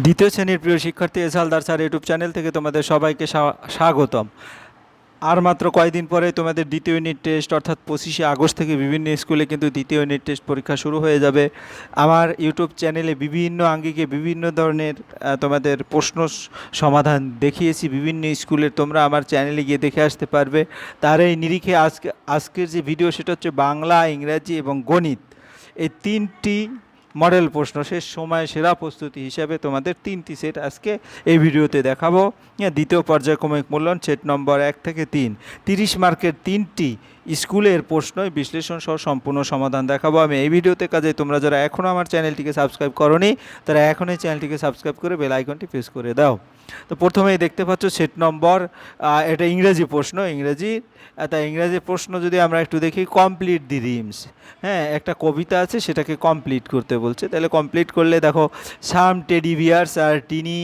দ্বিতীয় শ্রেণির প্রিয় শিক্ষার্থী S Haldar sir YouTube channel থেকে তোমাদের সবাইকে স্বা- স্বাগতম। আর মাত্র কয়েকদিন পরে তোমাদের দ্বিতীয় ইউনিট টেস্ট, অর্থাৎ পঁচিশে আগস্ট থেকে বিভিন্ন স্কুলে কিন্তু দ্বিতীয় ইউনিট টেস্ট পরীক্ষা শুরু হয়ে যাবে। আমার ইউটিউব চ্যানেলে বিভিন্ন আঙ্গিকে বিভিন্ন ধরনের তোমাদের প্রশ্ন সমাধান দেখিয়েছি। বিভিন্ন স্কুলের তোমরা আমার চ্যানেলে গিয়ে দেখে আসতে পারবে। তার এই নিরিখে আজকে, আজকের যে ভিডিও সেটা হচ্ছে বাংলা, ইংরাজি এবং গণিত। এই তিনটি মডেল প্রশ্ন। শেষ সময় সেরা প্রস্তুতি হিসাবে তোমাদের তিনটি সেট আজকে এই ভিডিওতে দেখাবো। হ্যাঁ, দ্বিতীয় পর্যায়ক্রমিক মূল্যায়ন সেট নম্বর এক থেকে তিন। তিরিশ মার্কের তিনটি স্কুলের প্রশ্নই বিশ্লেষণ সহ সম্পূর্ণ সমাধান দেখাবো। আমি এই ভিডিওতে কাজে তোমরা যারা এখনও আমার চ্যানেলটিকে সাবস্ক্রাইব করনি তারা এখনই চ্যানেলটিকে সাবস্ক্রাইব করে বেল আইকনটি প্রেস করে দাও। তো প্রথমেই দেখতে পাচ্ছ সেট নম্বর এটা ইংরেজি প্রশ্ন ইংরেজি। তা ইংরেজি প্রশ্ন যদি আমরা একটু দেখি কমপ্লিট দি রিমস হ্যাঁ একটা কবিতা আছে সেটাকে কমপ্লিট করতে বলছে। তাহলে কমপ্লিট করলে দেখো সাম টেডি বিয়ার্স আর টিনি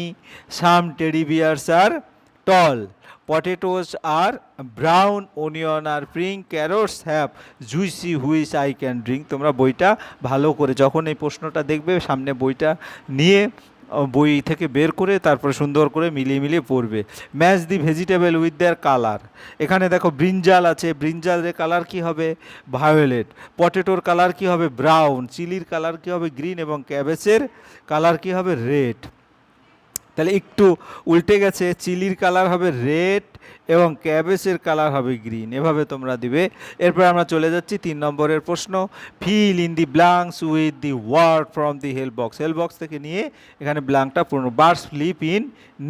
সাম টেডি বিয়ার্স আর টল পটেটোস আর ব্রাউন ওনিয়ন আর প্রিঙ্ক ক্যারোটস হ্যাপ জুইসি হুইস আই ক্যান ড্রিঙ্ক তোমরা বইটা ভালো করে যখন এই প্রশ্নটা দেখবে, সামনে বইটা নিয়ে বই থেকে বের করে তারপরে সুন্দর করে মিলিয়ে মিলিয়ে পড়বে। Match the vegetable with their colour এখানে দেখো ব্রিঞ্জাল আছে। ব্রিঞ্জালের কালার কি হবে? ভায়োলেট পটেটোর কালার কি হবে? ব্রাউন চিলির কালার কি হবে? গ্রিন এবং ক্যাবেজের কালার কি হবে? রেড তাহলে একটু উল্টে গেছে, চিলির কালার হবে রেড এবং ক্যাবেজের কালার হবে গ্রিন এভাবে তোমরা দিবে। এরপর আমরা চলে যাচ্ছি তিন নম্বরের প্রশ্ন। Fill in the blanks with the word from the help box help box থেকে নিয়ে এখানে ব্লাঙ্কটা পূর্ণ। Birds fly in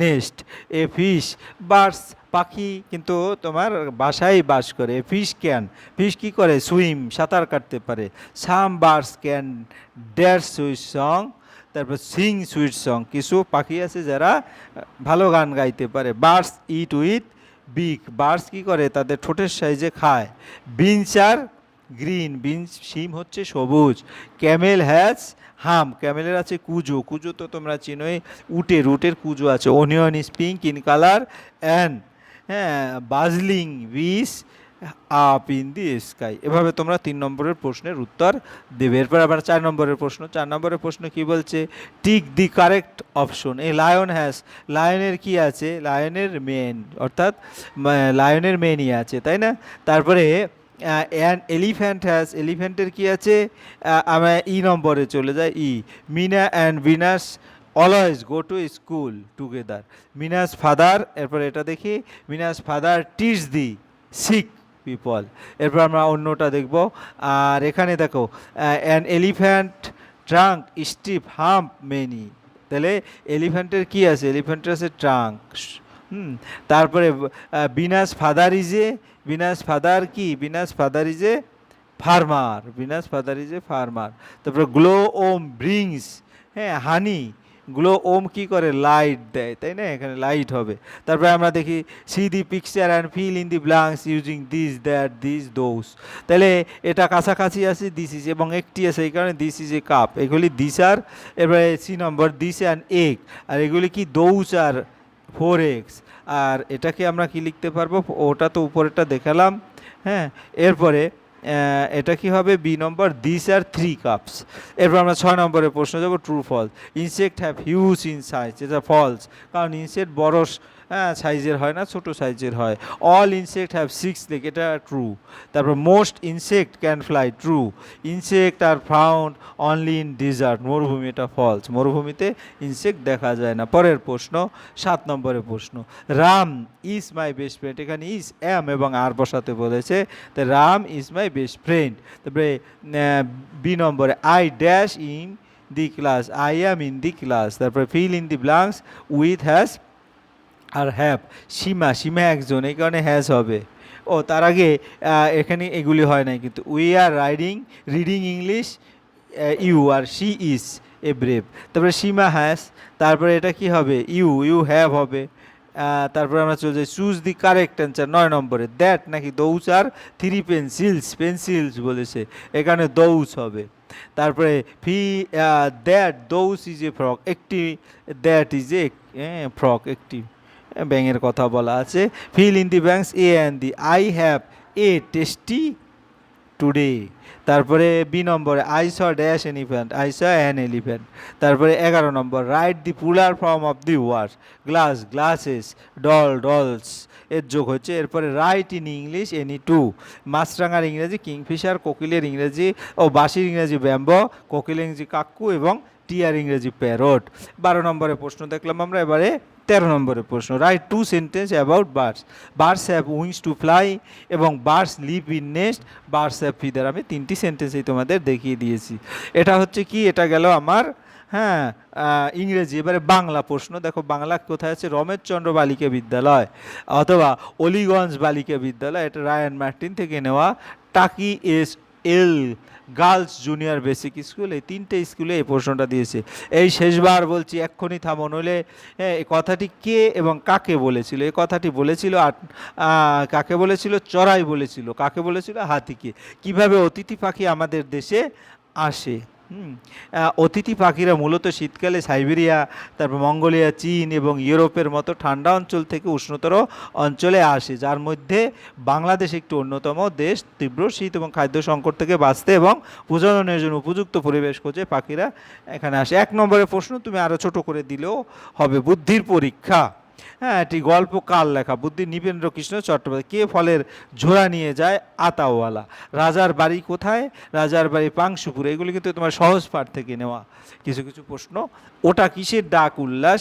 nest a fish birds পাখি কিন্তু তোমার বাসায় বাস করে। ফিশ ক্যান ফিশ কি করে? সুইম সাঁতার কাটতে পারে। Some birds can dash sweet song তারপর সিং সুইট সং। কিছু পাখি আছে যারা ভালো গান গাইতে পারে। Birds eat with beak birds কি করে? তাদের ঠোঁটের সাইজে খায়। বিনস আর গ্রিন। বিনস সিম হচ্ছে সবুজ। ক্যামেল হ্যাজ হাম। ক্যামেলের আছে কুজো। কুজো তো তোমরা চিনোই। উটের উটের কুজো আছে। Onion is pink in colour and হ্যাঁ buzzing bees up in the sky এভাবে তোমরা তিন নম্বরের প্রশ্নের উত্তর দেবে। এরপর আবার চার নম্বরের প্রশ্ন। চার নম্বরের প্রশ্ন কি বলছে? টিক দি কারেক্ট অপশন এই লায়ন হ্যাজ লায়নের কি আছে? লায়নের মেন অর্থাৎ লায়নের মেনই আছে, তাই না? তারপরে অ্যান এলিফ্যান্ট হ্যাজ এলিফ্যান্টের কি আছে? আমরা ই নম্বরে চলে যায় E. Meena and Veena's always go to school together Meena's father এরপর এটা দেখি। Meena's father teach the sick people এরপর আমরা অন্যটা দেখব। আর এখানে দেখো an elephant trunk steep hump many তাহলে এলিফ্যান্টের কি আছে? এলিফ্যান্টের আছে ট্রাঙ্ক হুম, তারপরে Veena's father is a Veena's father কি? Veena's father is farmer Veena's father is farmer তারপরে গ্লো ওম ব্রিংস হ্যাঁ হানি গ্লো ওম কি করে? লাইট দেয়, তাই না? এখানে লাইট হবে। তারপরে আমরা দেখি see the picture and fill in the blanks using this that this those তাহলে এটা কাছাকাছি আছে দিস ইজ এবং একটি আছে, এই কারণে দিস ইজ এ কাপ এগুলি দিস আর, এবারে সি নম্বর দিস অ্যান্ড এগ আর এগুলি কি দৌস আর ফোর এক্স আর এটাকে আমরা কি লিখতে পারব? ওটা তো উপরেরটা দেখালাম হ্যাঁ? এরপরে এটা কি হবে? বি নম্বর দিস আর থ্রি কাপস এরপর আমরা ছয় নম্বরের প্রশ্ন যাব true false insect have huge in size এটা ফলস কারণ ইনসেক্ট বড় সাইজের হয় না, ছোট সাইজের হয়। All insect have six leg এটা ট্রু তারপর most insect can fly true insect are found only in desert মরুভূমি এটা ফলস মরুভূমিতে ইনসেক্ট দেখা যায় না। পরের প্রশ্ন, সাত নম্বরের প্রশ্ন। Ram is my best friend এখানে ইজ এম এবং আর বসাতে বলেছে। তো Ram is my best friend তারপরে বি নম্বরে I dash in the class I am in the class তারপরে fill in the blanks with has R have Seema Seema একজন, এই কারণে হ্যাজ হবে। ও, তার আগে এখানে এগুলি হয় নাই, কিন্তু we are riding reading English you are she is a brave তারপরে সীমা হ্যাজ তারপরে এটা কি হবে? ইউ ইউ হ্যাভ হবে। তারপরে আমরা চলে যাই চুজ দি কারেক্ট অ্যান্সার নয় নম্বরে দ্যাট নাকি those are three pencils pencils বলেছে এখানে দৌস হবে। তারপরে ফি that those is a frock একটি দ্যাট ইজ এ ফ্রক একটি। ব্যাঙের কথা বলা আছে। Fill in the blanks a and the I have a test today তারপরে বি নম্বরে I saw dash elephant I saw an elephant তারপরে এগারো নম্বর write the plural form of the word glass glasses doll dolls এর যোগ হচ্ছে, এরপরে write in English any two মাছরাঙার ইংরেজি, kingfisher, কোকিলের ইংরেজি ও বাঁশির ইংরেজি ব্যাম্ব কোকিল ইংরেজি কাক্কু এবং টিয়ার ইংরেজি প্যারট। বারো নম্বরে প্রশ্ন দেখলাম আমরা, এবারে তেরো নম্বরের প্রশ্ন write two sentence about birds birds have wings to fly এবং birds live in nest birds have feather আমি তিনটি সেন্টেন্সেই তোমাদের দেখিয়ে দিয়েছি। এটা হচ্ছে কি? এটা গেল আমার হ্যাঁ ইংরেজি। এবারে বাংলা প্রশ্ন। দেখো, বাংলা কোথায় আছে? রমেশচন্দ্র বালিকা বিদ্যালয় অথবা অলিগঞ্জ বালিকা বিদ্যালয়। এটা রায়ান মার্টিন থেকে নেওয়া। Taki S L girls junior basic school এই তিনটে স্কুলে এই প্রশ্নটা দিয়েছে। এই শেষবার বলছি এক্ষুনি থামো নইলে হ্যাঁ, এই কথাটি কে এবং কাকে বলেছিল? এই কথাটি বলেছিল আট কাকে বলেছিল? চড়াই বলেছিল। কাকে বলেছিল? হাতিকে কীভাবে অতিথি পাখি আমাদের দেশে আসে? অতিথি পাখিরা মূলত শীতকালে সাইবেরিয়া, তারপর মঙ্গোলিয়া, চীন এবং ইউরোপের মতো ঠান্ডা অঞ্চল থেকে উষ্ণতর অঞ্চলে আসে, যার মধ্যে বাংলাদেশ একটি অন্যতম দেশ, তীব্র শীত এবং খাদ্য সংকট থেকে বাঁচতে এবং প্রজননের জন্য উপযুক্ত পরিবেশ খোঁজে পাখিরা এখানে আসে। এক নম্বরের প্রশ্ন, তুমি আরও ছোট করে দিলেও হবে বুদ্ধির পরীক্ষা। হ্যাঁ এটি গল্প কাল লেখা? বুদ্ধি নিবেন্দ্র কৃষ্ণ চট্টোপাধ্যায়। কে ফলের ঝোড়া নিয়ে যায়? আতাওয়ালা রাজার বাড়ি কোথায়? রাজার বাড়ি পাংশুপুর। এগুলি কিন্তু তোমার সহজ পাঠ থেকে নেওয়া কিছু কিছু প্রশ্ন। ওটা কিসের ডাক উল্লাস?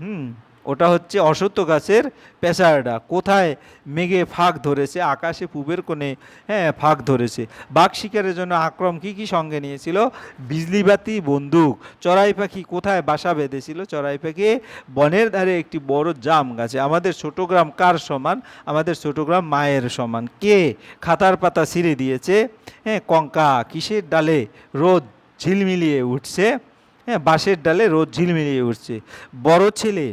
হুম ওটা হচ্ছে অসত্য গাছের পেশার ডাক কোথায় মেঘে ফাঁক ধরেছে, আকাশে পূবের কোণে হ্যাঁ ফাঁক ধরেছে। বাঘ শিকারের জন্য আক্রম কি কি সঙ্গে নিয়েছিল? বিজলিবাতি বন্দুক। চড়াই পাখি কোথায় বাসা বেঁধেছিল? চড়াই পাখি বনের ধারে একটি বড় জাম গাছে। আমাদের ছোট গ্রাম কার সমান? আমাদের ছোট গ্রাম মায়ের সমান। কে খাতার পাতা ছিঁড়ে দিয়েছে? হ্যাঁ কঙ্কা। কিসের ডালে রোদ ঝিলমিলিয়ে উঠছে? হ্যাঁ বাঁশের ডালে রোদ ঝিলমিলিয়ে উঠছে। বড় ছেলে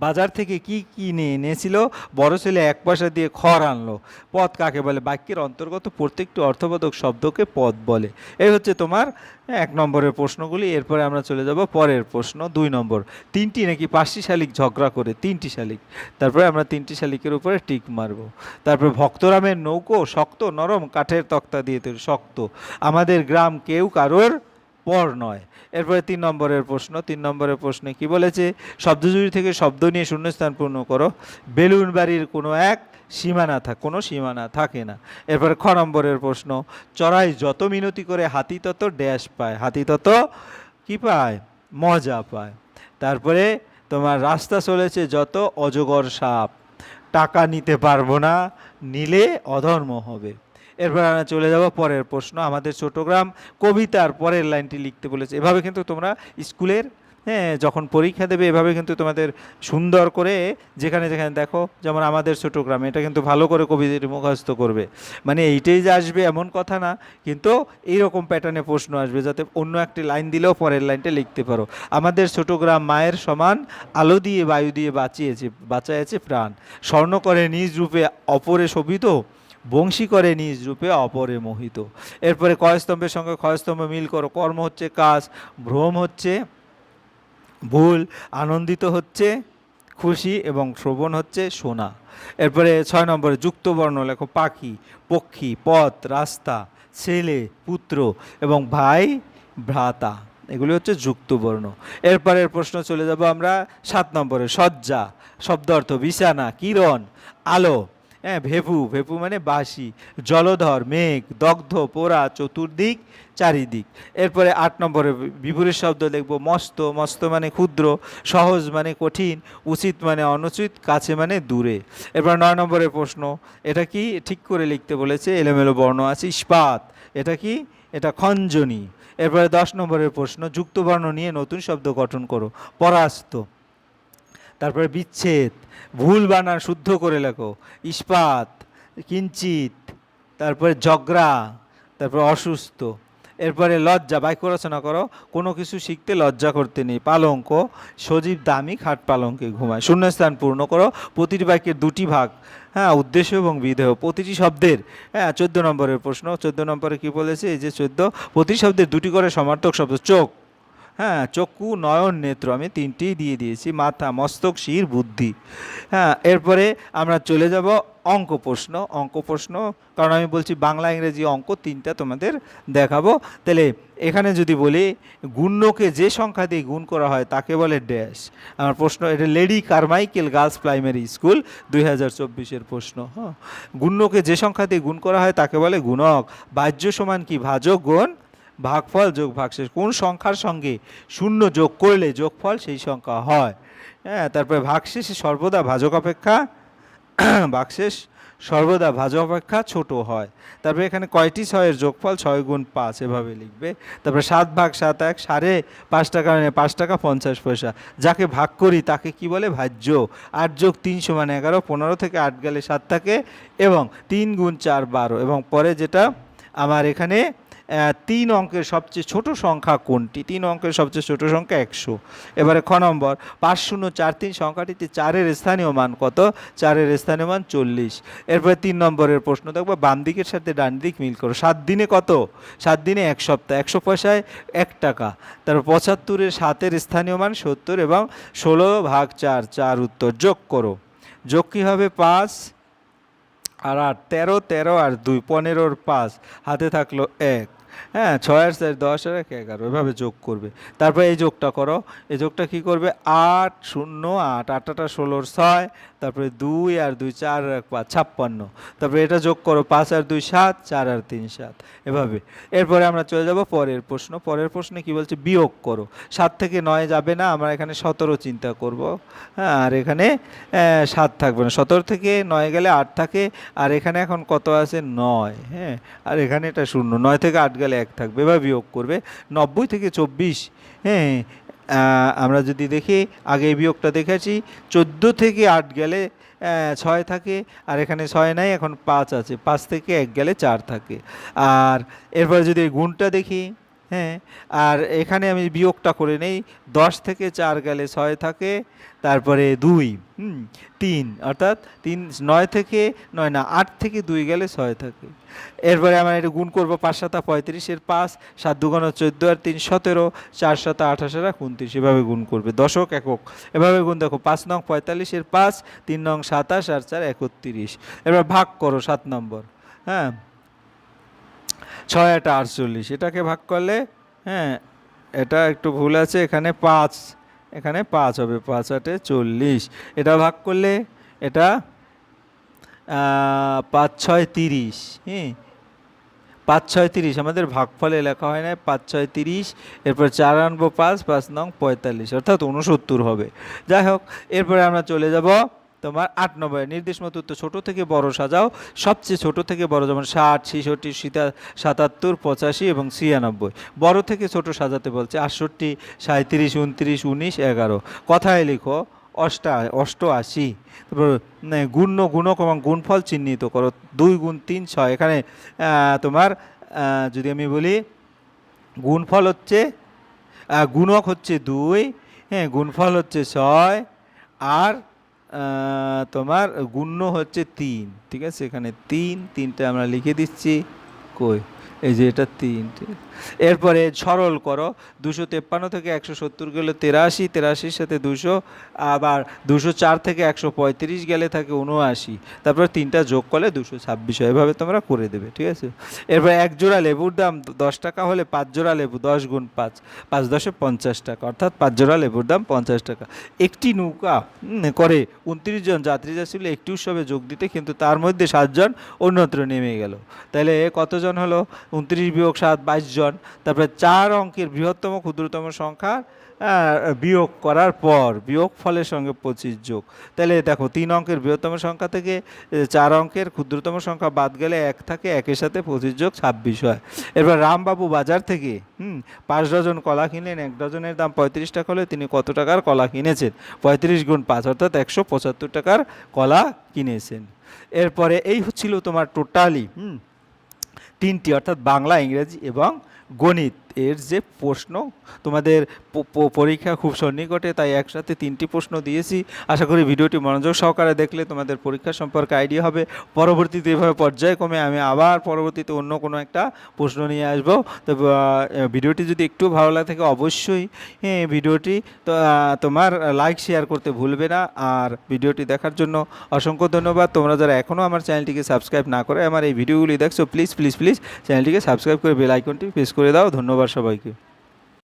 বাজার থেকে কি কিনে এনেছিল? বড় ছেলে এক পয়সা দিয়ে খড় আনলো। পদ কাকে বলে? বাক্যের অন্তর্গত প্রত্যেকটি অর্থবোধক শব্দকে পদ বলে। এই হচ্ছে তোমার এক নম্বরের প্রশ্নগুলি। এরপরে আমরা চলে যাব পরের প্রশ্ন, দুই নম্বর। তিনটি নাকি পাঁচটি শালিক ঝগড়া করে? তিনটি শালিক। তারপরে আমরা তিনটি শালিকের উপরে টিক মারব। তারপরে ভক্তরামের নৌকো শক্ত, নরম কাঠের তক্তা দিয়ে তৈরি, শক্ত। আমাদের গ্রাম কেউ কারোর পর নয়। এরপরে তিন নম্বরের প্রশ্ন, তিন নম্বরের প্রশ্নে কি বলেছে? শব্দজুড়ি থেকে শব্দ নিয়ে শূন্যস্থান পূর্ণ করো। বেলুন বাড়ির কোনো এক সীমানা থাক কোনো সীমানা থাকে না। এরপরে খ নম্বরের প্রশ্ন, চড়াই যত মিনতি করে হাতি তত ড্যাশ পায়। হাতি তত কি পায়? মজা পায়। তারপরে তোমার রাস্তা চলেছে যত অজগর সাপ। টাকা নিতে পারব না, নিলে অধর্ম হবে। এরপর আমরা চলে যাব পরের প্রশ্ন। আমাদের ছোটগ্রাম কবিতার পরের লাইনটি লিখতে বলেছে। এভাবে কিন্তু তোমরা স্কুলের হ্যাঁ যখন পরীক্ষা দেবে, এভাবে কিন্তু তোমাদের সুন্দর করে যেখানে যেখানে দেখো, যেমন আমাদের ছোটগ্রাম এটা কিন্তু ভালো করে কবিতাটি মুখস্থ করবে। মানে এইটাই যে আসবে এমন কথা না, কিন্তু এইরকম প্যাটার্নে প্রশ্ন আসবে, যাতে অন্য একটি লাইন দিলেও পরের লাইনটা লিখতে পারো। আমাদের ছোটগ্রাম মায়ের সমান আলো দিয়ে, বায়ু দিয়ে বাঁচিয়েছে বাঁচাইছে প্রাণ। স্বর্ণ করে নিজ রূপে অপরে শোভিত বংশী করে নিজ রূপে অপরে মোহিত। এরপরে কয়স্তম্ভের সঙ্গে ক্ষয়স্তম্ভ মিল করো। কর্ম হচ্ছে কাজ, ভ্রম হচ্ছে ভুল, আনন্দিত হচ্ছে খুশি এবং শ্রবণ হচ্ছে সোনা এরপরে ছয় নম্বরে যুক্তবর্ণ লেখো, পাখি, পক্ষী, পথ, রাস্তা, ছেলে, পুত্র এবং ভাই, ভ্রাতা। এগুলি হচ্ছে যুক্তবর্ণ। এরপরের প্রশ্ন চলে যাব আমরা সাত নম্বরে সজ্জা শব্দ অর্থ বিছানা, কিরণ, আলো হ্যাঁ ভেপু ভেপু মানে বাসি জলধর, মেঘ, দগ্ধ, পোড়া, চতুর্দিক, চারিদিক। এরপরে আট নম্বরে বিপরীত শব্দ দেখব মস্ত মস্ত মানে ক্ষুদ্র, সহজ মানে কঠিন, উচিত মানে অনুচিত, কাছে মানে দূরে। এরপর নয় নম্বরের প্রশ্ন, এটা কি ঠিক করে লিখতে বলেছে, এলোমেলো বর্ণ আছে, ইস্পাত, এটা কি? এটা খঞ্জনী। এরপরে দশ নম্বরের প্রশ্ন যুক্তবর্ণ নিয়ে নতুন শব্দ গঠন করো, পরাস্ত। তারপরে বিচ্ছেদ, ভুল বানান শুদ্ধ করে লেখো, ইস্পাত, কিঞ্চিত, তারপরে ঝগড়া, তারপরে অসুস্থ, এরপরে লজ্জা বাক্য রচনা করো, কোনো কিছু শিখতে লজ্জা করতে নেই, পালঙ্ক, সজীব দামি খাট পালঙ্কে ঘুমায়, শূন্যস্থান পূর্ণ করো, প্রতিটি বাক্যের দুটি ভাগ হ্যাঁ উদ্দেশ্য এবং বিধেয়, প্রতিটি শব্দের হ্যাঁ চোদ্দ নম্বরের প্রশ্ন, চোদ্দ নম্বরে কী বলেছে, এই যে চোদ্দ, প্রতিটি শব্দের দুটি করে সমার্থক শব্দ, চোখ। হ্যাঁ চক্ষু, নয়ন, নেত্র আমি তিনটেই দিয়ে দিয়েছি, মাথা, মস্তক, শির, বুদ্ধি। হ্যাঁ এরপরে আমরা চলে যাব অঙ্ক প্রশ্ন অঙ্ক প্রশ্ন, কারণ আমি বলছি বাংলা, ইংরেজি অঙ্ক তিনটা তোমাদের দেখাবো। তাহলে এখানে যদি বলি গুণ্যকে যে সংখ্যা দিয়ে গুণ করা হয় তাকে বলে ড্যাশ। আমার প্রশ্ন, এটা lady Carmichael girls primary school, দুই হাজার চব্বিশের প্রশ্ন হ্যাঁ। গুণ্যকে যে সংখ্যা দিয়ে গুণ করা হয় তাকে বলে গুণক। বাহ্য সমান কি? ভাজক, গুণ ভাগফল যোগ ভাগশেষ কোন সংখ্যার সঙ্গে শূন্য যোগ করলে যোগফল সেই সংখ্যা হয়? হ্যাঁ তারপরে ভাগশেষ সর্বদা ভাজক অপেক্ষা ভাগশেষ সর্বদা ভাজক অপেক্ষা ছোট হয়। তারপরে এখানে কয়টি ছয়ের যোগফল? ছয় গুণ পাঁচ, এভাবে লিখবে। তারপরে সাত ভাগ সাত এক, সাড়ে পাঁচ টাকা মানে পাঁচ টাকা পঞ্চাশ পয়সা। যাকে ভাগ করি তাকে কি বলে? ভাজ্য। আট যোগ তিন সমান এগারো, পনেরো থেকে আট গেলে সাত থাকে এবং তিন গুণ চার বারো। এবং পরে যেটা আমার এখানে তিন অঙ্কের সবচেয়ে ছোট সংখ্যা কোনটি? তিন অঙ্কের সবচেয়ে ছোট সংখ্যা একশো। এবারে খ নম্বর, পাঁচ শূন্য চার তিন সংখ্যাটিতে চারের স্থানীয় মান কত? চারের স্থানীয় মান চল্লিশ। এরপরে তিন নম্বরের প্রশ্ন দেখব, বাম দিকের সাথে ডান দিক মিল করো। সাত দিনে কত? সাত দিনে এক সপ্তাহ, একশো পয়সায় এক টাকা। তারপর পঁচাত্তরের সাতের স্থানীয় মান সত্তর এবং ষোলো ভাগ চার চার উত্তর যোগ করো। যোগ কী হবে? পাঁচ আর আট, তেরো তেরো আর দুই, পনেরোর পাঁচ। হাতে থাকল এক। হ্যাঁ ছয় আর চার, দশ আর এক, এগারো, এভাবে যোগ করবে। তারপর এই যোগটা করো। এই যোগটা কি করবে? আট, শূন্য, আট, আটটা, ষোলোর ছয় তারপরে দুই আর দুই, চার পাঁচ, ছাপ্পান্ন। তারপরে এটা যোগ করো পাঁচ আর দুই, সাত, চার আর তিন, সাত। এভাবে। এরপরে আমরা চলে যাব পরের প্রশ্ন। পরের প্রশ্নে কি বলছে? বিয়োগ করো। সাত থেকে নয় যাবে না, আমরা এখানে সতেরো চিন্তা করব। হ্যাঁ আর এখানে সাত থাকবে না। সতেরো থেকে নয় গেলে আট থাকে, আর এখানে এখন কত আছে? নয়। হ্যাঁ আর এখানে এটা শূন্য। নয় থেকে আট গেলে এক থাকবে। এবার বিয়োগ করবে। নব্বই থেকে চব্বিশ হ্যাঁ আমরা যদি দেখি, আগে বিয়োগটা দেখেছি, চোদ্দ থেকে আট গেলে ছয় থাকে, আর এখানে ছয় নাই, এখন পাঁচ আছে, পাঁচ থেকে এক গেলে চার থাকে। আর এরপর যদি গুণটা দেখি হ্যাঁ আর এখানে আমি বিয়োগটা করে নেই। দশ থেকে চার গেলে ছয় থাকে, তারপরে দুই, হুম, তিন, অর্থাৎ তিন, নয় থেকে, নয় না, আট থেকে দুই গেলে ছয় থাকে। এরপরে আমরা এটা গুণ করব পাঁচ সাতা পঁয়ত্রিশের পাঁচ, সাত দুগুণ চোদ্দ আর তিন সতেরো, চার সাতা আঠাশ আর এক উনত্রিশ, এভাবে গুণ করবে। দশক একক, এভাবে গুণ দেখো, পাঁচ নং পঁয়তাল্লিশের পাঁচ, তিন নং সাতাশ আর চার একত্রিশ। এবার ভাগ করো সাত নম্বর হ্যাঁ। ছয় আটা আটচল্লিশ। এটাকে ভাগ করলে হ্যাঁ এটা একটু ভুল আছে, এখানে পাঁচ এখানে পাঁচ হবে, পাঁচ আটে চল্লিশ। এটা ভাগ করলে এটা পাঁচ ছয় তিরিশ হ্যাঁ পাঁচ ছয় তিরিশ, আমাদের ভাগফলে লেখা হয় না, পাঁচ ছয় তিরিশ, এরপর চার আনব পাঁচ পাঁচ নং পঁয়তাল্লিশ, অর্থাৎ উনসত্তর হবে। যাই হোক, এরপরে আমরা চলে যাব তোমার আট নম্বর নির্দেশ মতো উত্তর ছোটো থেকে বড় সাজাও। সবচেয়ে ছোট থেকে বড় যেমন ষাট, ছেষট্টি, সীতা, সাতাত্তর, পঁচাশি এবং ছিয়ানব্বই। বড় থেকে ছোট সাজাতে বলছে আটষট্টি সাঁত্রিশ উনত্রিশ, উনিশ, এগারো। কথায় লিখো, অষ্টা, অষ্টআশি। তারপর গুণ্য, গুণক এবং গুণফল চিহ্নিত করো। দুই গুণ তিন ছয়। এখানে তোমার যদি আমি বলি, গুণফল হচ্ছে গুণক হচ্ছে দুই হ্যাঁ গুণফল হচ্ছে ছয়, আর তোমার গুণ্য হচ্ছে তিন ঠিক আছে? এখানে তিন তিনটা আমরা লিখে দিচ্ছি। কই? এই যে এটা তিন ঠিক আছে? এরপরে সরল করো, দুশো তেপ্পান্ন থেকে একশো সত্তর গেলে তেরাশি, তেরাশির সাথে দুশো, আবার দুশো চার থেকে একশো পঁয়ত্রিশ গেলে থাকে উনআশি তারপর তিনটা যোগ করলে দুশো ছাব্বিশ হয় এভাবে তোমরা করে দেবে, ঠিক আছে? এরপর এক জোড়া লেবুর দাম দশ টাকা হলে পাঁচ জোড়া লেবু দশ গুণ পাঁচ পাঁচ দশে পঞ্চাশ টাকা, অর্থাৎ পাঁচ জোড়া লেবুর দাম পঞ্চাশ টাকা। একটি নৌকা করে উনত্রিশ জন যাত্রী যাচ্ছিল একটি উৎসবে যোগ দিতে, কিন্তু তার মধ্যে সাতজন অন্যত্র নেমে গেল। তাহলে কতজন হলো? উনত্রিশ বিয়োগ সাত বাইশ জন। তারপরে চার অঙ্কের বৃহত্তম ক্ষুদ্রতম সংখ্যা বিয়োগ করার পর বিয়োগ ফলের সঙ্গে পঁচিশ যোগ। তাহলে দেখো, তিন অঙ্কের বৃহত্তম সংখ্যা থেকে চার অঙ্কের ক্ষুদ্রতম সংখ্যা বাদ গেলে এক থাকে, একের সাথে পঁচিশ যোগ ছাব্বিশ হয়। এরপর রামবাবু বাজার থেকে, হুম, পাঁচ ডজন কলা কিনলেন, এক ডজনের দাম পঁয়ত্রিশ টাকা হলে তিনি কত টাকার কলা কিনেছেন? পঁয়ত্রিশ গুণ পাঁচ অর্থাৎ একশো পঁচাত্তর টাকার কলা কিনেছেন। এরপরে এই হচ্ছিল তোমার টোটালি, হুম তিনটি অর্থাৎ বাংলা ইংরেজি এবং গণিত এর যে প্রশ্ন, তোমাদের পরীক্ষা খুব সন্নিকটে, তাই একসাথে তিনটি প্রশ্ন দিয়েছি। আশা করি ভিডিওটি মনোযোগ সহকারে দেখলে তোমাদের পরীক্ষা সম্পর্কে আইডিয়া হবে। পরবর্তীতে এভাবে পর্যায়ক্রমে আমি আবার পরবর্তীতে অন্য কোনো একটা প্রশ্ন নিয়ে আসব। তো ভিডিওটি যদি একটু ভালো লাগে থাকে, অবশ্যই ভিডিওটি তোমার লাইক শেয়ার করতে ভুলবে না। আর ভিডিওটি দেখার জন্য অসংখ্য ধন্যবাদ। তোমরা যারা এখনও আমার চ্যানেলটিকে সাবস্ক্রাইব না করে আমার এই ভিডিওগুলি দেখছ প্লিজ প্লিজ প্লিজ চ্যানেলটিকে সাবস্ক্রাইব করে বেল আইকনটি প্রেস করে দাও ধন্যবাদ সবাইকে।